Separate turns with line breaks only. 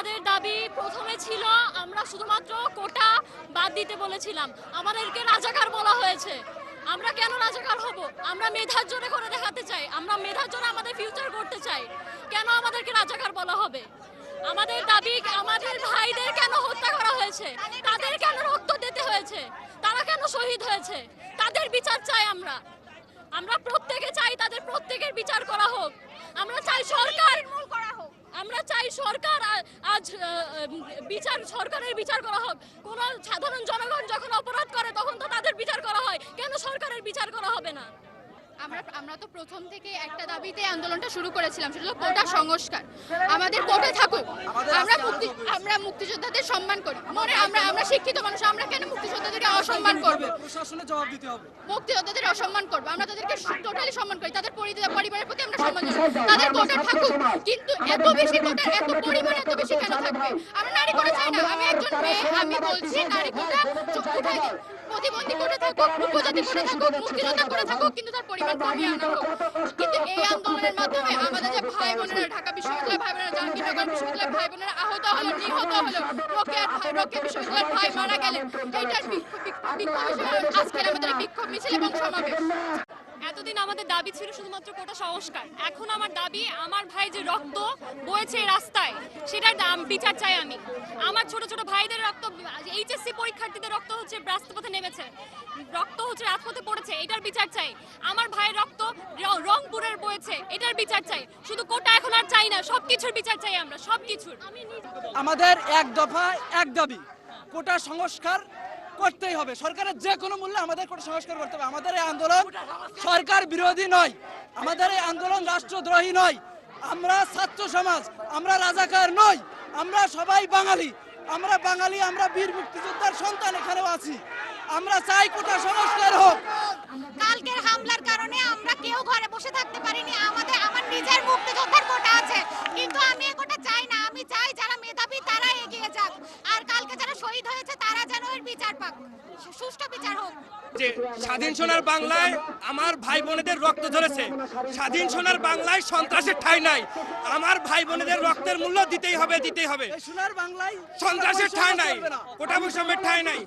আমাদের দাবি প্রথমে ছিল আমরা শুধুমাত্র কোটা বাদ দিতে বলেছিলাম। আমাদেরকে রাজাকার বলা হয়েছে। আমরা কেন রাজাকার হব? আমরা মেধার জন্য করে দেখাতে চাই। আমরা মেধার জন্য আমাদের ফিউচার করতে চাই। কেন আমাদেরকে রাজাকার বলা হবে? আমাদের দাবি আমাদের ভাইদের কেন হত্যা করা হয়েছে? তাদের কেন রক্ত দিতে হয়েছে? তারা কেন শহীদ হয়েছে? তাদের বিচার চাই আমরা। আমরা প্রত্যেকে চাই তাদের প্রত্যেকের বিচার করা হোক। আমরা চাই সরকার আমরা চাই সরকার আজ বিচার, সরকারের বিচার করা হোক। কোন সাধারণ জনগণ যখন অপরাধ করে, তখন তো তাদের বিচার করা হয়। কেন সরকারের বিচার করা হবে না?
আমরা আমরা তো প্রথম থেকে একটা দাবিতে আন্দোলনটা শুরু করেছিলাম সেটা হলো কোটা সংস্কার। আমাদের কোটা থাকুক আমরা মুক্তি আমরা মুক্তিযোদ্ধাদের সম্মান করি। মনে আমরা আমরা শিক্ষিত মানুষ আমরা কেন মুক্তিযোদ্ধাদেরকে অসম্মান করব?
প্রশাসনের জবাব দিতে হবে?
মুক্তিযোদ্ধাদের অসম্মান করব। আমরা তাদেরকে টোটালি সম্মান করি। তাদের পরিবারের প্রতি আমরা সম্মান জানাই। তাদের কোটা থাকুক কিন্তু এত বেশি কোটা এত পরিমাণ এত বেশি কেন থাকবে? আমরা নারী কোটা চাই না। আমি একজন মেয়ে আমি বলছি নারী কোটা চোখ উঠাই দিন। প্রতিবন্ধী করে থাকুক উপজাতি করে থাকুক মুক্তিযোদ্ধা করে থাকুক কিন্তু তার পরিমাণ কিন্তু এই আন্দোলনের মাধ্যমে আমাদের যে ভাই বোনেরা ঢাকা বিশ্ববিদ্যালয় ভাই বোনেরা জাহাঙ্গীরনগর বিশ্ববিদ্যালয় ভাই বোনেরা আহত হলো নিহত হলো। রোকেয়ার রোকেয়া বিশ্ববিদ্যালয়ের ভাই মারা গেলেন। এইটার বিক্ষোভ বিক্ষোভ হিসেবে আজকের আমাদের বিক্ষোভ মিছিল এবং সমাবেশ।
এতদিন আমাদের দাবি ছিল শুধুমাত্র কোটা সংস্কার। এখন আমার দাবি, আমার ভাই যে রক্ত বয়েছে রাস্তায়, সেটার বিচার চাই আমি। আমার ছোট ছোট ভাইদের রক্ত, এইচএসসি পরীক্ষার্থীদের রক্ত হচ্ছে রাস্তাপথে নেমেছে। রক্ত হচ্ছে রাজপথে পড়েছে, এটার বিচার চাই। আমার ভাইয়ের রক্ত রংপুরের বয়েছে, এটার বিচার চাই। শুধু কোটা এখন আর চাই না, সবকিছুর বিচার চাই আমরা, সবকিছুর। আমি নিজে-
আমাদের এক দফা, এক দাবি, কোটা সংস্কার করতেই হবে। সরকারের যে কোনো মূল্যে আমাদের কোটা সংস্কার করতে হবে। আমাদের এই আন্দোলন সরকার বিরোধী নয়। আমাদের এই আন্দোলন রাষ্ট্রদ্রোহী নয়। আমরা ছাত্র সমাজ আমরা রাজাকার নই। আমরা সবাই বাঙালি। আমরা বাঙালি আমরা বীর মুক্তিযোদ্ধার সন্তান এখানেও আছি। আমরা চাই কোটা সংস্কার হোক।
কালকের হামলার কারণে আমরা কেউ ঘরে বসে থাকতে পারিনি। আমাদের আমার নিজের মুক্তিযোদ্ধার কোটা আছে। কিন্তু আমি সুষ্ঠু বিচার হোক।
যে স্বাধীন সোনার বাংলায় আমার ভাই বোনেদের রক্ত ধরেছে স্বাধীন সোনার বাংলায় সন্ত্রাসের ঠাই নাই। আমার ভাই বোনেদের রক্তের মূল্য দিতেই হবে দিতেই হবে।
সোনার বাংলায়
সন্ত্রাসের ঠাই নাই। কোটা বৈষম্যের ঠাই নাই।